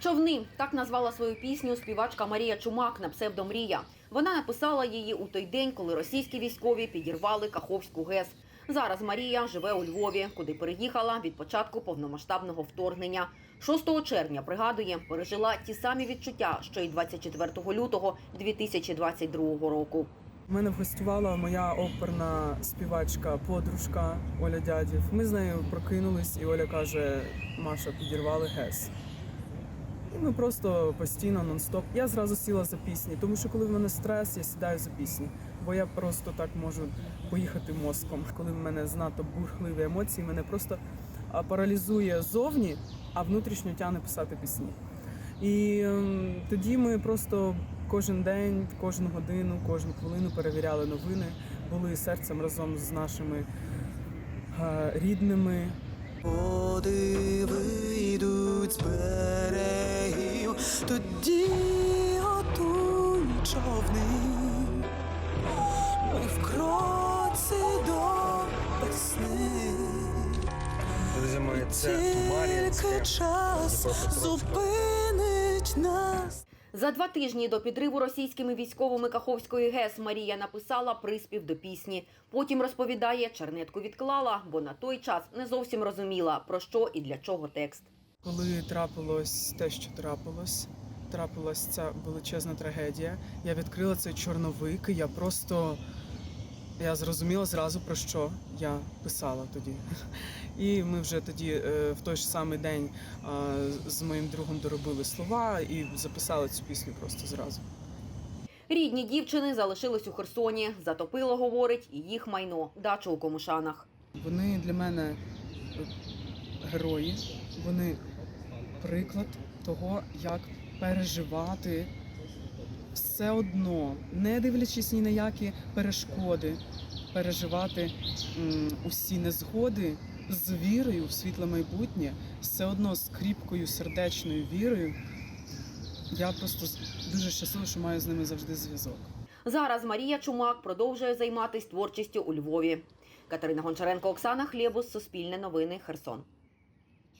Човни так назвала свою пісню співачка Марія Чумак на псевдомрія. Вона написала її у той день, коли російські військові підірвали Каховську ГЕС. Зараз Марія живе у Львові, куди переїхала від початку повномасштабного вторгнення. 6 червня пригадує, пережила ті самі відчуття, що й 24 лютого 2022 року. Мене гостювала моя оперна співачка, подружка Оля Дядів. Ми з нею прокинулись, і Оля каже: Маша, підірвали ГЕС. І ми просто постійно нон-стоп. Я зразу сіла за пісні, тому що коли в мене стрес, я сідаю за пісні, бо я просто так можу поїхати мозком. Коли в мене знато бурхливі емоції, мене просто паралізує зовні, а внутрішньо тягне писати пісні. І ем, тоді ми просто кожен день, кожну годину, кожну хвилину перевіряли новини, були серцем разом з нашими е, рідними. Води вийдуть тоді готують човни. Ми в кроці до весни. Друзі, це Тільки час зупинить нас. За два тижні до підриву російськими військовими Каховської ГЕС Марія написала приспів до пісні. Потім розповідає, чернетку відклала, бо на той час не зовсім розуміла, про що і для чого текст. Коли трапилось те, що трапилось, трапилась ця величезна трагедія. Я відкрила цей чорновик, і я просто я зрозуміла зразу про що я писала тоді. І ми вже тоді, е, в той ж самий день, е, з моїм другом доробили слова і записали цю пісню просто зразу. Рідні дівчини залишились у Херсоні. Затопило, говорить, і їх майно, дачу у Комушанах. Вони для мене е, герої, вони приклад того, як переживати все одно, не дивлячись ні на які перешкоди, переживати усі незгоди з вірою в світле майбутнє, все одно з кріпкою сердечною вірою. Я просто дуже щаслива, що маю з ними завжди зв'язок. Зараз Марія Чумак продовжує займатися творчістю у Львові. Катерина Гончаренко, Оксана Хлєбус, Суспільне новини, Херсон.